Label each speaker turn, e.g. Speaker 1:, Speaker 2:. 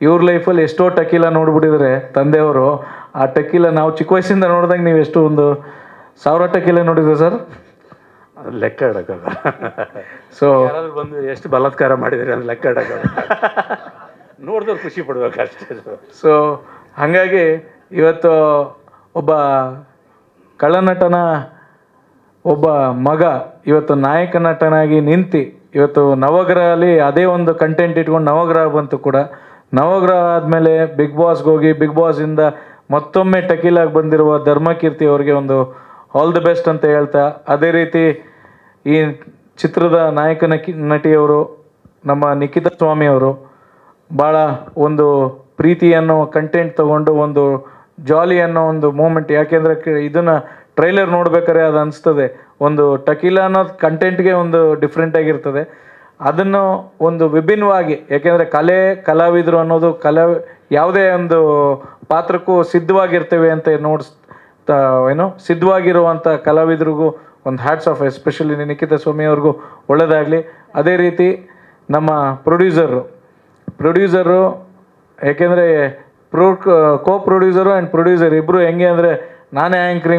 Speaker 1: ಇವ್ರ ಲೈಫಲ್ಲಿ ಎಷ್ಟೋ ಟಕೀಲ ನೋಡ್ಬಿಟ್ಟಿದ್ದಾರೆ ತಂದೆಯವರು ಆ ಟಕೀಲ ನಾವು ಚಿಕ್ಕ ವಯಸ್ಸಿಂದ ನೋಡಿದಾಗ ನೀವು ಎಷ್ಟು ಒಂದು ಸಾವಿರ ಟಕೀಲ ನೋಡಿದ್ರೆ ಸರ್?
Speaker 2: ಲೆಕ್ಕ ಇಡೋಕ್ಕಲ್ಲ
Speaker 1: ಸೊ
Speaker 2: ಬಂದು ಎಷ್ಟು ಬಲಾತ್ಕಾರ ಮಾಡಿದರೆ ಅದು ಲೆಕ್ಕ ಇಡೋಕ್ಕಲ್ಲ ನೋಡಿದ್ರೆ ಖುಷಿ ಪಡ್ಬೇಕು ಅಷ್ಟೇ
Speaker 1: ಸೊ ಹಾಗಾಗಿ ಇವತ್ತು ಒಬ್ಬ ಕಳ್ಳನಟನ ಒಬ್ಬ ಮಗ ಇವತ್ತು ನಾಯಕ ನಟನಾಗಿ ನಿಂತು ಇವತ್ತು ನವಗ್ರಹಲ್ಲಿ ಅದೇ ಒಂದು ಕಂಟೆಂಟ್ ಇಟ್ಕೊಂಡು ನವಗ್ರಹ ಬಂತು ಕೂಡ. ನವಗ್ರಹ ಆದಮೇಲೆ ಬಿಗ್ ಬಾಸ್ಗೆ ಹೋಗಿ ಬಿಗ್ ಬಾಸಿಂದ ಮತ್ತೊಮ್ಮೆ ಟಕೀಲಾಗಿ ಬಂದಿರುವ ಧರ್ಮಕೀರ್ತಿ ಅವರಿಗೆ ಒಂದು ಆಲ್ ದಿ ಬೆಸ್ಟ್ ಅಂತ ಹೇಳ್ತಾ, ಅದೇ ರೀತಿ ಈ ಚಿತ್ರದ ನಾಯಕ ನಕಿ, ನಟಿಯವರು ನಮ್ಮ ನಿಖಿತಾ ಸ್ವಾಮಿ ಅವರು ಭಾಳ ಒಂದು ಪ್ರೀತಿ ಅನ್ನೋ ಕಂಟೆಂಟ್ ತಗೊಂಡು ಒಂದು ಜಾಲಿ ಅನ್ನೋ ಒಂದು ಮೂಮೆಂಟ್ ಯಾಕೆಂದರೆ ಇದನ್ನು ಟ್ರೈಲರ್ ನೋಡ್ಬೇಕಾದ್ರೆ ಅದು ಅನಿಸ್ತದೆ. ಒಂದು ಟಕೀಲ ಅನ್ನೋ ಕಂಟೆಂಟ್ಗೆ ಒಂದು ಡಿಫ್ರೆಂಟ್ ಆಗಿರ್ತದೆ. ಅದನ್ನು ಒಂದು ವಿಭಿನ್ನವಾಗಿ ಯಾಕೆಂದರೆ ಕಲೆ, ಕಲಾವಿದರು ಅನ್ನೋದು ಕಲಾ, ಯಾವುದೇ ಒಂದು ಪಾತ್ರಕ್ಕೂ ಸಿದ್ಧವಾಗಿರ್ತೇವೆ ಅಂತ ನೋಡ್ಸ್ ಏನು, ಸಿದ್ಧವಾಗಿರುವಂಥ ಕಲಾವಿದರಿಗೂ ಒಂದು hats off especially Nikhita Swamy ಅವ್ರಿಗೂ ಒಳ್ಳೆಯದಾಗಲಿ ಅದೇ ರೀತಿ ನಮ್ಮ ಪ್ರೊಡ್ಯೂಸರು ಪ್ರೊಡ್ಯೂಸರು ಏಕೆಂದರೆ pro co producer and producer ಇಬ್ಬರು ಹೆಂಗೆ ಅಂದರೆ ನಾನೇ ಆ್ಯಂಕ್ರಿಂಗು